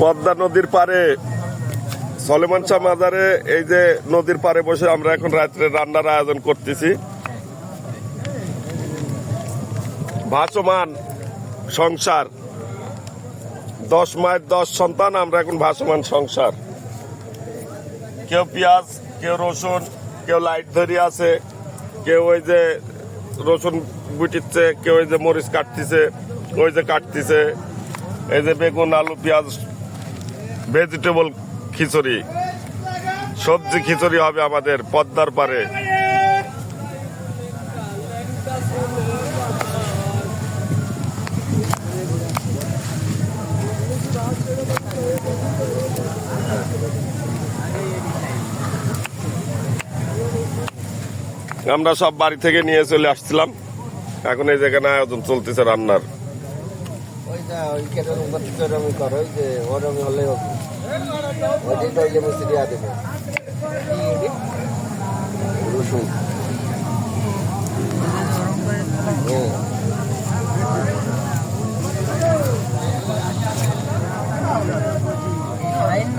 পদ্মা নদীর পারে সলেমান শাহ মাজারে এই যে নদীর পারে বসে আমরা এখন রাত্রে রান্নার আয়োজন করতেছি। ভাসমান সংসার, দশ মায়ের দশ সন্তান, আমরা এখন ভাসমান সংসার। কেউ পেঁয়াজ, কেউ রসুন, কেউ লাইট ধরি আছে, কেউ ওই যে রসুন বুটিচ্ছে কেউ ওই যে মরিচ কাটতিছে, ওই যে কাটতিছে, এই যে বেগুন, আলু, পেঁয়াজ ভেজিটেবল খিচুড়ি, সবজি খিচুড়ি হবে আমাদের পদ্মার পারে আমরা সব বাড়ি থেকে নিয়ে চলে আসছিলাম। এখন এই যেখানে আয়োজন চলতেছে রান্নার। ওইটা ওই কেটে ওরমি করো ওই যে ওরমি হলে ওইটাই তো ওই যে মিস্ত্রি দেওয়া দেবে রসুন হুম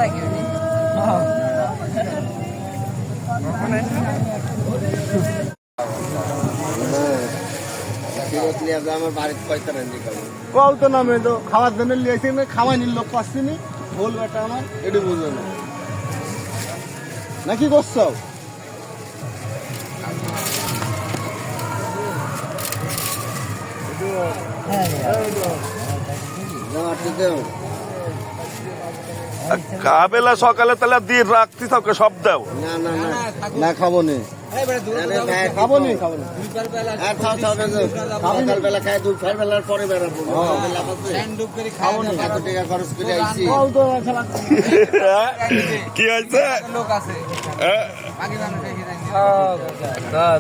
ফেরত নিয়ে আসবে আমার বাড়িতে পয়সা রান্দি করব কল তো নামে তো খাওয়ার জন্য লিয়েছি খাওয়াই নিল লোক এটা আমার এটি বুঝলো না। নাকি করছ? কাবেলা সকালে তাহলে দিয়ে রাখতি সবকে সব দাও। না না না না খাব নি। পরে বেড়াবো। খরচ করে আইছি কি হয়েছে? হ্যাঁ?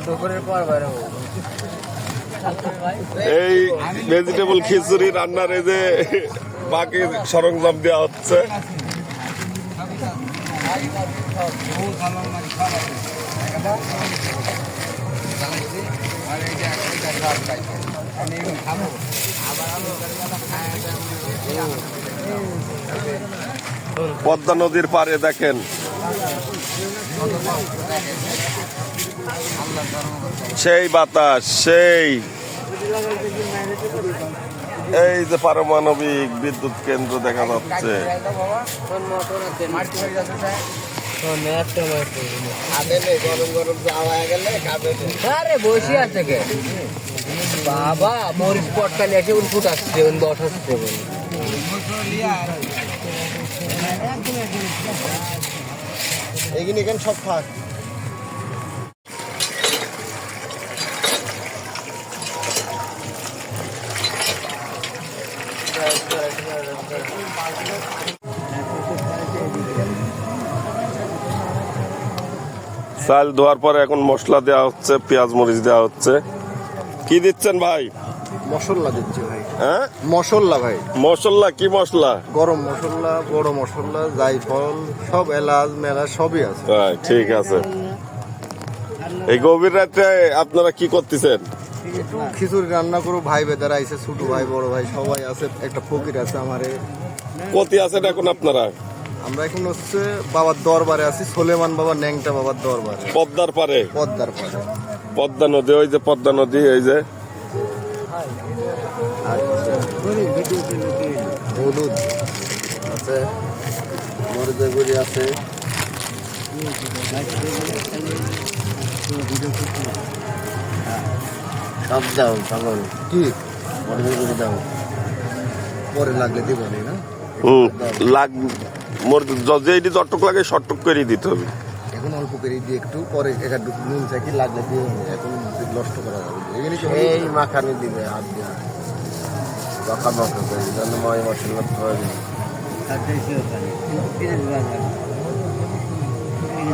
দুপুরের পর বেড়াবো। এই ভেজিটেবল খিচুড়ি রান্নার এই যে বাকি সরঞ্জাম দেওয়া হচ্ছে। পদ্মা নদীর পারে দেখেন। সেই বাতাস সেই। এই যে পারমাণবিক বিদ্যুৎ কেন্দ্র দেখা যাচ্ছে। খাবে গরম গরম যাওয়া গেলে খাবে আরে বসে আছে বাবা মরিচ পটকালে এসে উন ফুট আসছে উন বসাচ্ছে এইখানে এখানে সব থাক। চাল ধোয়ার পরে এখন মশলা দেওয়া হচ্ছে পেঁয়াজ মরিচ দেওয়া হচ্ছে। কি দিচ্ছেন ভাই? মশলা দিচ্ছি ভাই। হ্যাঁ? মশলা ভাই। মশলা কি মশলা? গরম মশলা বড় মশলা জায়ফল সব এলাচ মেলা সবই আছে। তাই, ঠিক আছে। এই গভীর রাতে আপনারা কি করতেছেন? একটু খিচুড়ি রান্না করো ভাই বেদারা আইছে ছোট ভাই বড় ভাই সবাই আছে একটা ফকির আছে আমারে। কতি আছেন এখন আপনারা? আমরা এখন হচ্ছে বাবার দরবারে আছি সোলেমান বাবা ন্যাংটা বাবার দরবারে। পদ্মার পারে? পদ্মার পাশে পদ্মা নদী ওই যে পদ্মা নদী এই যে। হলুদ আছে আছে। সব দাও সকল কি? দাও। পরে লাগলে দিব না। হুম লাগ মোর য- যেইটি যটক লাগে শটক করে দিতে হবে। এখন অল্প করে দিয়ে একটু পরে একটা নুন চাকি লাগলে দিয়ে এখন নষ্ট করা যাবে। না। এই মাখানি দিবে হাত দিয়ে। বকা বকা করে জন্য ময় মশলা প্রয়োজন। হুম,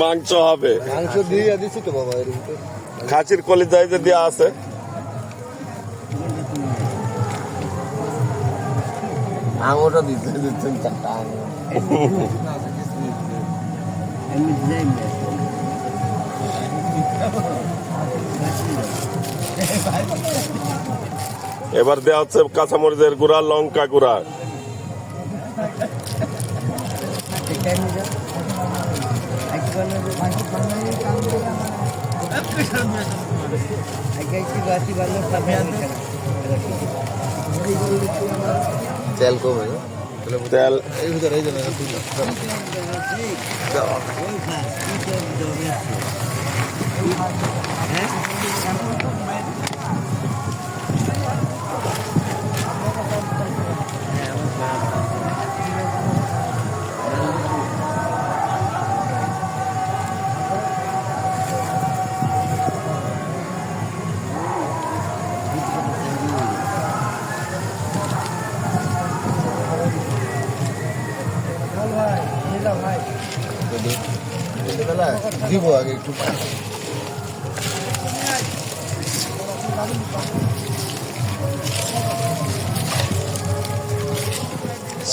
মাংস হবে। মাংস দিয়ে দিছি তো বাবা এর খাসির কলিজায় যে দেওয়া আছে। দিতে দিচ্ছেন চারটা এবার দেওয়া হচ্ছে কাঁচামরিচের গুঁড়া লঙ্কা গুঁড়া। তেল কমে না? তেল এই ভিতরে এই জন্য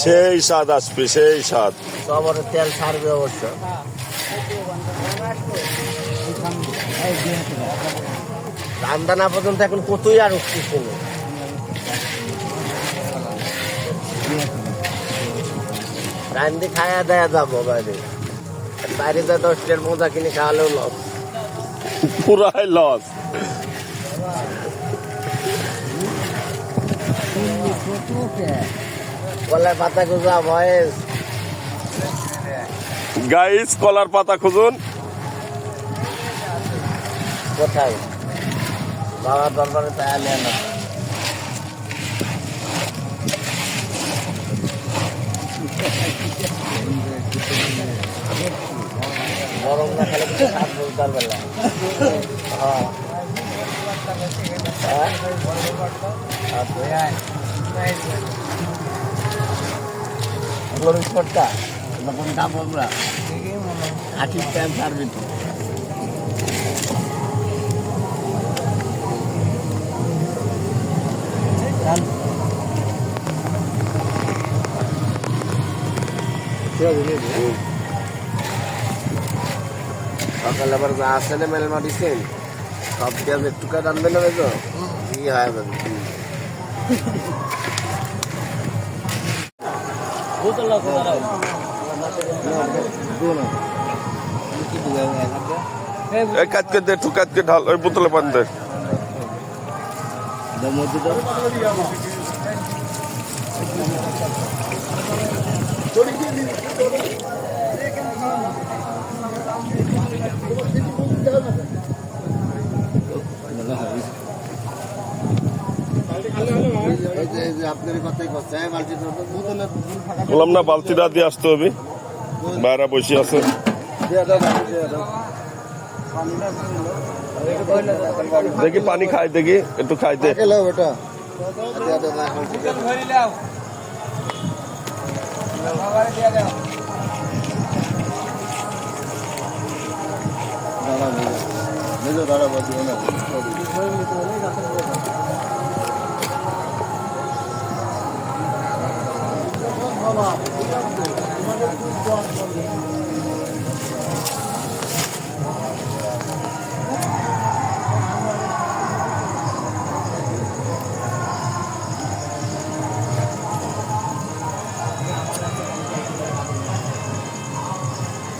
সেই স্বাদ আসবে, সেই স্বাদ। সবার তেল ছাড়বে অবশ্য। রান্না না পর্যন্ত এখন কতই আর উঠতেছে না। খায়া দেয়া যাব বাইরে বাইরে যা দশটার মোজা কিনে খাওয়ালেও লস পুরাই লস কলার পাতা গুজা ভয়েস গাইস কলার পাতা খুঁজুন। কোথায়? বাবার দরবারে তাই আলে না গরম না খেলে কিছু সাত বলতে বেলা হ্যাঁ হ্যাঁ? গরু স্পটটা কোন দাম আমরা টাইম তো সকালে আবার যা আছে মেল মারিছেন সব পেঁয়াজ একটু কাজ আনবে না তো। কি হয় কাজকে দে ঢাল যে এই যে আপনার কথাই কথা হ্যাঁ বালতি বোতলে ফাঁকা বললাম না বালতিটা দিয়ে আসতে হবে। বাইরা বসে আছে। দেখি পানি খাই দেখি একটু খাই দে। খেলো না।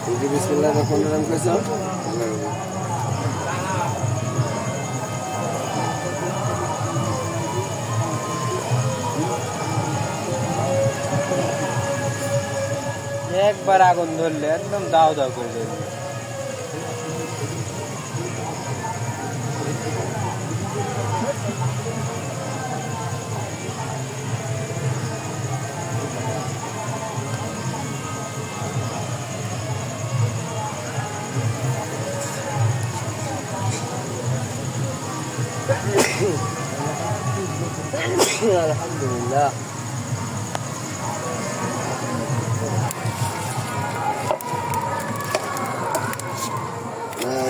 এই যে বিসমিল্লাহ রহমান রহিম কইছো একবার আগুন ধরলে একদম দাও দাও করে দেবে আলহামদুলিল্লাহ এটি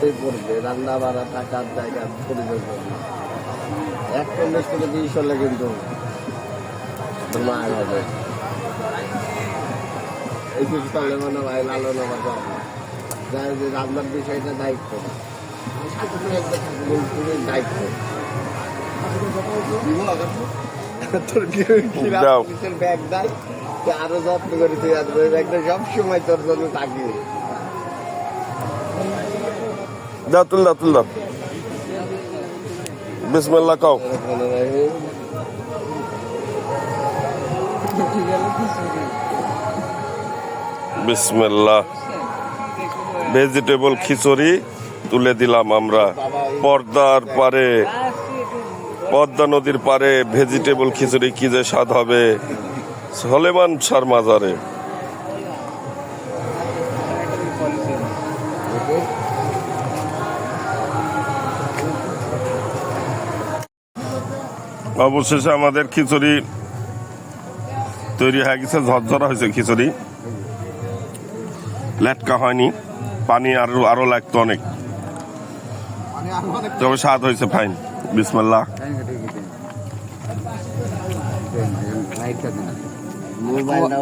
মধ্যেই পড়বে রান্না বাড়া থাকার জায়গা পরিবেশ এক থেকে তিরিশ হলে কিন্তু মায়ের হবে। এই কিছু তাহলে মনে হয় লালন আমার যার যে রান্নার বিষয়টা দায়িত্ব। তোর ব্যাগ দেয়? আরও যত্ন করে তুই ব্যাগটা সবসময় তোর জন্য থাকি দাও তুল দাও তুল কও বিসমিল্লাহ ভেজিটেবল খিচুড়ি তুলে দিলাম আমরা পর্দার পারে পদ্মা নদীর পারে ভেজিটেবল খিচুড়ি কি যে স্বাদ হবে সলেমান সার মাজারে অবশেষে আমাদের খিচুড়ি তৈরি হয়ে গেছে ঝরঝরা হয়েছে খিচুড়ি। লেটকা হয়নি পানি আরও আরও লাগতো অনেক। তবে স্বাদ হয়েছে ফাইন মোবাইলটা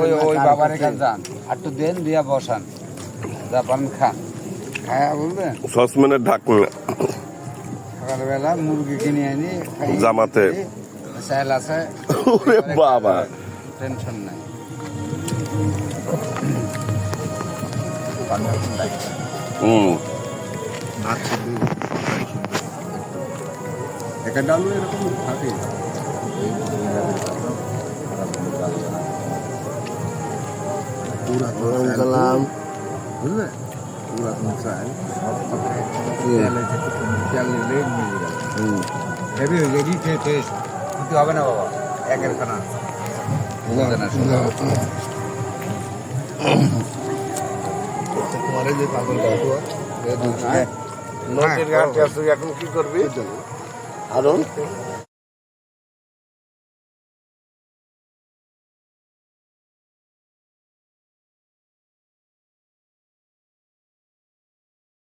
ওই ওই বাবার এখানে যান। একটু দেন দিয়া বসান। যা খান খায়া বলবেন? সসম্যানের ঢাকনা। সকালবেলা মুরগি কিনে আনি জামাতে। চাল আছে। ওরে বাবা। টেনশন নাই। হুম। একটা ডালু এরকম থাকে। বুঝলে? চাল সব পাকায় তেলে তেল নিলে মিলে গেল হেভি হয়ে যায় রিচ টেস্ট কিন্তু হবে না বাবা একের খানা না যে পাগলটা নদীর ঘাটে এখন কি করবি আরও